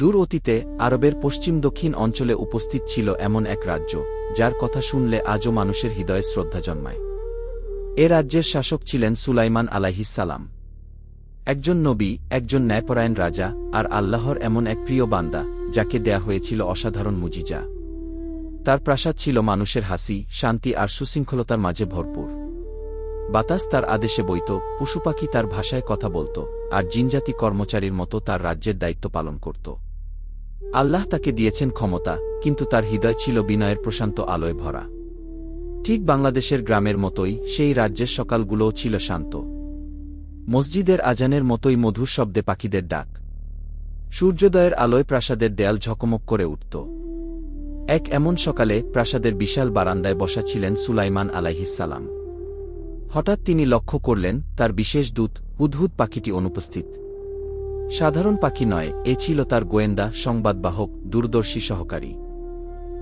দূর অতীতে আরবের পশ্চিম দক্ষিণ অঞ্চলে উপস্থিত ছিল এমন এক রাজ্য, যার কথা শুনলে আজও মানুষের হৃদয়ে শ্রদ্ধা জন্মায়। এ রাজ্যের শাসক ছিলেন সুলাইমান আলাইহিসালাম একজন নবী, একজন ন্যায়পরায়ণ রাজা আর আল্লাহর এমন এক প্রিয় বান্দা, যাকে দেয়া হয়েছিল অসাধারণ মুজিজা। তার প্রাসাদ ছিল মানুষের হাসি, শান্তি আর সুশৃঙ্খলতার মাঝে ভরপুর। বাতাস তার আদেশে বইত পশুপাখি তার ভাষায় কথা বলত। আর জিনজাতি কর্মচারীর মতো তার রাজ্যের দায়িত্ব পালন করত। আল্লাহ তাকে দিয়েছেন ক্ষমতা, কিন্তু তার হৃদয় ছিল বিনয়ের প্রশান্ত আলোয় ভরা। ঠিক বাংলাদেশের গ্রামের মতোই সেই রাজ্যের সকালগুলোও ছিল শান্ত। মসজিদের আজানের মতোই মধুর শব্দে পাখিদের ডাক। সূর্যোদয়ের আলোয় প্রাসাদের দেয়াল ঝকমক করে উঠত। এক এমন সকালে প্রাসাদের বিশাল বারান্দায় বসা ছিলেন সুলাইমান আলাইহিসালাম হঠাৎ তিনি লক্ষ্য করলেন, তার বিশেষ দূত হুদহুদ পাখিটি অনুপস্থিত। সাধারণ পাখি নয়, এ ছিল তার গোয়েন্দা, সংবাদবাহক, দূরদর্শী সহকারী।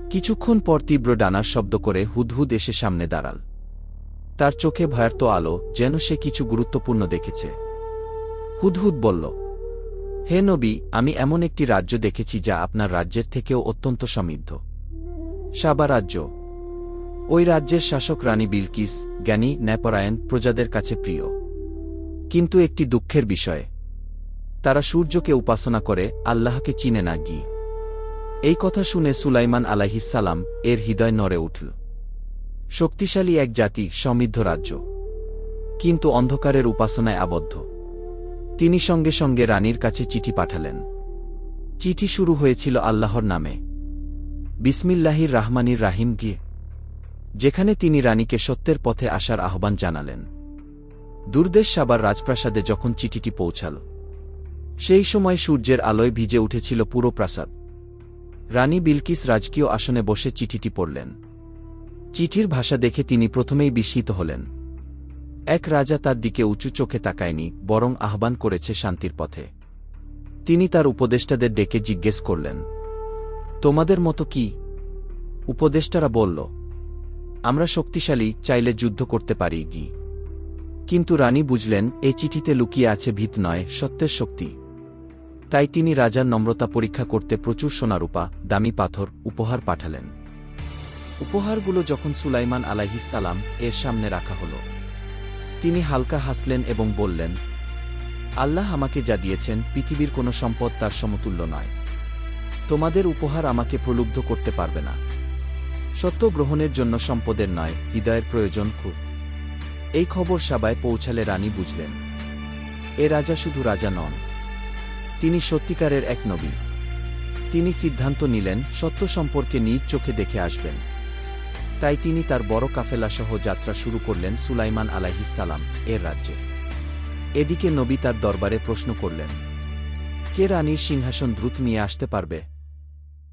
কিছুক্ষণ পর তীব্র ডানার শব্দ করে হুদহুদ এসে সামনে দাঁড়াল। তার চোখে ভয়ার্ত আলো, যেন সে কিছু গুরুত্বপূর্ণ দেখেছে। হুদহুদ বলল, হে নবী, আমি এমন একটি রাজ্য দেখেছি যা আপনার রাজ্যের থেকেও অত্যন্ত সমৃদ্ধ। সাবা রাজ্য ওই রাজ্যের শাসক রানী বিলকিস, জ্ঞানী ন্যায়পরায়ণ প্রজাদের কাছে প্রিয়। কিন্তু একটি দুঃখের বিষয়। তারা সূর্যকে উপাসনা করে, আল্লাহকে চিনে না গি এই কথা শুনে সুলাইমান আলাহিসাল্লাম এর হৃদয় নড়ে উঠল। শক্তিশালী এক জাতি, সমৃদ্ধ রাজ্য। কিন্তু অন্ধকারের উপাসনায় আবদ্ধ। তিনি সঙ্গে সঙ্গে রানীর কাছে চিঠি পাঠালেন। চিঠি শুরু হয়েছিল আল্লাহর নামে। বিসমিল্লাহির রাহমানির রাহিম গিয়ে যেখানে তিনি রানীকে সত্যের পথে আসার আহ্বান জানালেন। দুর্দেশ সাবার রাজপ্রাসাদে যখন চিঠিটি পৌঁছাল, সেই সময় সূর্যের আলোয় ভিজে উঠেছিল পুরো প্রাসাদ। রানী বিলকিস রাজকীয় আসনে বসে চিঠিটি পড়লেন। চিঠির ভাষা দেখে তিনি প্রথমেই বিস্মিত হলেন। এক রাজা তার দিকে উঁচু চোখে তাকায়নি, বরং আহ্বান করেছে শান্তির পথে। তিনি তার উপদেষ্টাদের ডেকে জিজ্ঞেস করলেন, তোমাদের মতো কি? উপদেষ্টারা বলল আমরা শক্তিশালী, চাইলে যুদ্ধ করতে পারি, গি। কিন্তু রানী বুঝলেন এই চিঠিতে লুকিয়ে আছে ভিত নয়, সত্যের শক্তি। তাই তিনি রাজার নম্রতা পরীক্ষা করতে প্রচুর সোনারূপা, দামি পাথর, উপহার পাঠালেন। উপহারগুলো যখন সুলাইমান আলাইহিসালাম এর সামনে রাখা হল। তিনি হালকা হাসলেন এবং বললেন, আল্লাহ আমাকে যা দিয়েছেন, পৃথিবীর কোনো সম্পদ তার সমতুল্য নয়। তোমাদের উপহার আমাকে প্রলুব্ধ করতে পারবে না। সত্য গ্রহণের জন্য সম্পদের নয়, হৃদয়ের প্রয়োজন খুব। এই খবর সাবায় পৌঁছালে রানী বুঝলেন, এ রাজা শুধু রাজা নন, তিনি সত্যিকারের এক নবী। তিনি সিদ্ধান্ত নিলেন, সত্য সম্পর্কে নিজ চোখে দেখে আসবেন। তাই তিনি তার বড় কাফেলাসহ যাত্রা শুরু করলেন সুলাইমান আলাইহিসালাম এর রাজ্যে। এদিকে নবী তার দরবারে প্রশ্ন করলেন, কে রানীর সিংহাসন দ্রুত নিয়ে আসতে পারবে?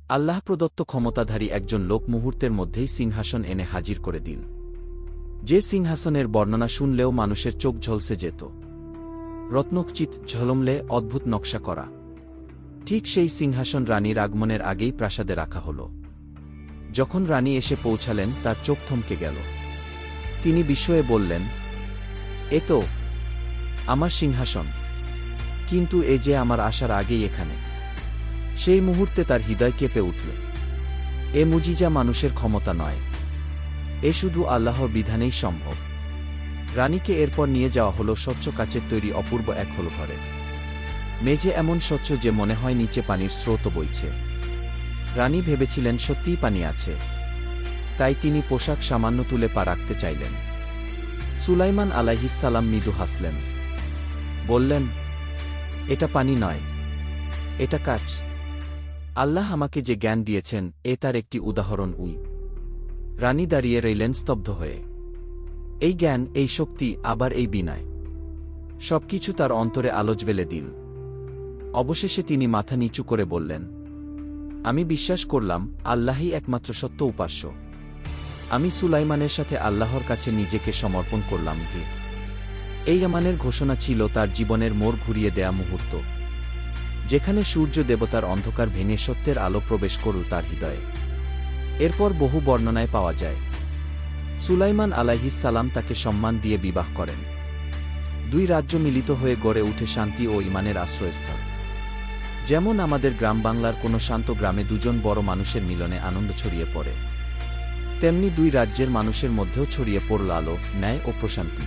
আল্লাহ প্রদত্ত ক্ষমতাধারী একজন লোক মুহূর্তের মধ্যেই সিংহাসন এনে হাজির করে দিল যে সিংহাসনের বর্ণনা শুনলেও মানুষের চোখ ঝলসে যেত। রত্নকচিত, ঝলমলে, অদ্ভুত নকশা করা। ঠিক সেই সিংহাসন রানীর আগমনের আগেই প্রাসাদে রাখা হল। যখন রানী এসে পৌঁছালেন, তার চোখ থমকে গেল। তিনি বিস্ময়ে বললেন, এ তো, আমার সিংহাসন। কিন্তু এ যে আমার আসার আগেই এখানে। সেই মুহূর্তে তার হৃদয় কেঁপে উঠল। এ মুজিজা মানুষের ক্ষমতা নয়। এ শুধু আল্লাহর বিধানেই সম্ভব। রানীকে এরপর নিয়ে যাওয়া হলো স্বচ্ছ কাচের তৈরি অপূর্ব এক হল ঘরে। মেঝে এমন স্বচ্ছ যে মনে হয় নিচে পানির স্রোত বইছে। রানী ভেবেছিলেন সত্যিই পানি আছে। তাই তিনি পোশাক সামান্য তুলে পা রাখতে চাইলেন। সুলাইমান আলাইহিসাল্লাম মৃদু হাসলেন। বললেন, এটা পানি নয়। এটা কাচ। আল্লাহ আমাকে যে জ্ঞান দিয়েছেন, এ তার একটি উদাহরণ উই। রানী দাঁড়িয়ে রইলেন স্তব্ধ হয়ে। এই জ্ঞান, এই শক্তি, আবার এই বিনায়। সবকিছু তার অন্তরে আলোচ বেলে দিল অবশেষে তিনি মাথা নিচু করে বললেন, আমি বিশ্বাস করলাম, আল্লাহই একমাত্র সত্য উপাস্য। আমি সুলাইমানের সাথে আল্লাহর কাছে নিজেকে সমর্পণ করলাম কে এই আমানের ঘোষণা ছিল তার জীবনের মোড় ঘুরিয়ে দেয়া মুহূর্ত। যেখানে সূর্য দেবতার অন্ধকার ভেঙে সত্যের আলো প্রবেশ করল তার হৃদয়ে। এরপর বহু বর্ণনায় পাওয়া যায়। সুলাইমান সালাম তাকে সম্মান দিয়ে বিবাহ করেন। দুই রাজ্য মিলিত হয়ে গড়ে উঠে শান্তি ও ইমানের আশ্রয়স্থল। যেমন আমাদের গ্রাম বাংলার কোনো শান্ত গ্রামে দুজন বড় মানুষের মিলনে আনন্দ ছড়িয়ে পড়ে। তেমনি দুই রাজ্যের মানুষের মধ্যেও ছড়িয়ে পড়ল আলো, ন্যায় ও প্রশান্তি।